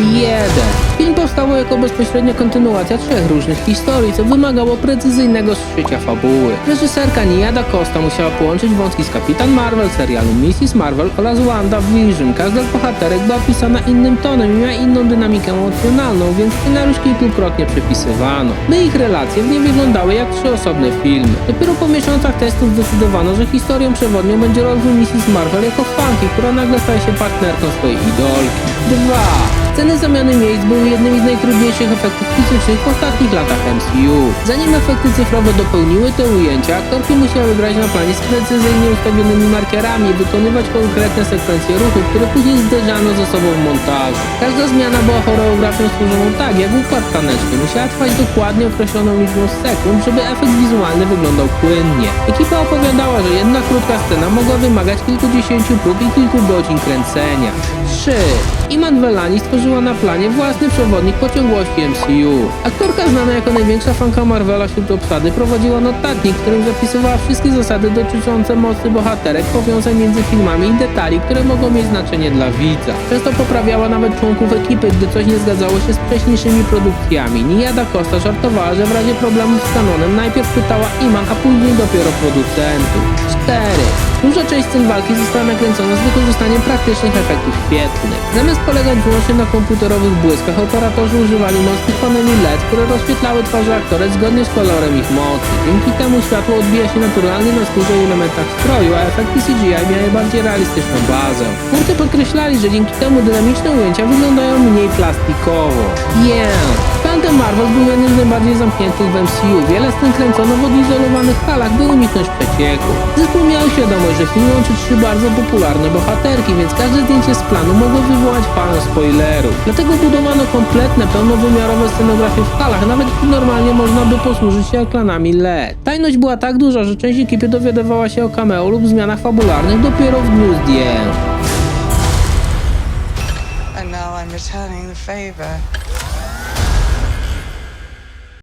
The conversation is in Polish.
1. Film powstał jako bezpośrednia kontynuacja trzech różnych historii, co wymagało precyzyjnego zszycia fabuły. Reżyserka Nia Da Costa musiała połączyć wątki z Kapitan Marvel, serialu Mrs. Marvel oraz WandaVision. Każda z bohaterek była pisana innym tonem i miała inną dynamikę emocjonalną, więc scenariusz kilkukrotnie przepisywano. By ich relacje nie wyglądały jak trzy osobne filmy. Dopiero po miesiącach testów zdecydowano, że historią przewodnią będzie rozwój Mrs. Marvel jako fanki, która nagle staje się partnerką swojej idolki. 2. Sceny zamiany miejsc były jednymi z najtrudniejszych efektów fizycznych w ostatnich latach MCU. Zanim efekty cyfrowe dopełniły te ujęcia, aktorki musiały grać na planie z precyzyjnie ustawionymi markerami i wykonywać konkretne sekwencje ruchów, które później zderzano ze sobą w montażu. Każda zmiana była choreografią stworzoną tak, jak układ taneczny. Musiała trwać dokładnie określoną liczbą sekund, żeby efekt wizualny wyglądał płynnie. Ekipa opowiadała, że jedna krótka scena mogła wymagać kilkudziesięciu prób i kilku godzin kręcenia. 3. Iman Velani stworzyła na planie własny przewodnik pociągłości MCU. Aktorka znana jako największa fanka Marvela wśród obsady prowadziła notatnik, w którym zapisywała wszystkie zasady dotyczące mocy bohaterek, powiązań między filmami i detali, które mogą mieć znaczenie dla widza. Często poprawiała nawet członków ekipy, gdy coś nie zgadzało się z wcześniejszymi produkcjami. Nia Da Costa żartowała, że w razie problemów z kanonem najpierw pytała Iman, a później dopiero producentów. 4. Duża część scen walki została nakręcona z wykorzystaniem praktycznych efektów świetlnych. Zamiast polegać wyłącznie na komputerowych błyskach, operatorzy używali mocnych paneli LED, które rozświetlały twarze aktorek zgodnie z kolorem ich mocy. Dzięki temu światło odbija się naturalnie na skórze i elementach stroju, a efekty CGI miały bardziej realistyczną bazę. Twórcy podkreślali, że dzięki temu dynamiczne ujęcia wyglądają mniej plastikowo. Yeah! Marvel był jednym z najbardziej zamkniętych w MCU. Wiele scen kręcono w odizolowanych halach, by uniknąć przecieku. Zespół miał świadomość, że film łączy trzy bardzo popularne bohaterki, więc każde zdjęcie z planu mogło wywołać falę spoilerów. Dlatego budowano kompletne, pełnowymiarowe scenografie w halach, nawet normalnie można by posłużyć się ekranami LED. Tajność była tak duża, że część ekipy dowiadywała się o cameo lub zmianach fabularnych dopiero w dniu zdjęć. I'm returning the favor.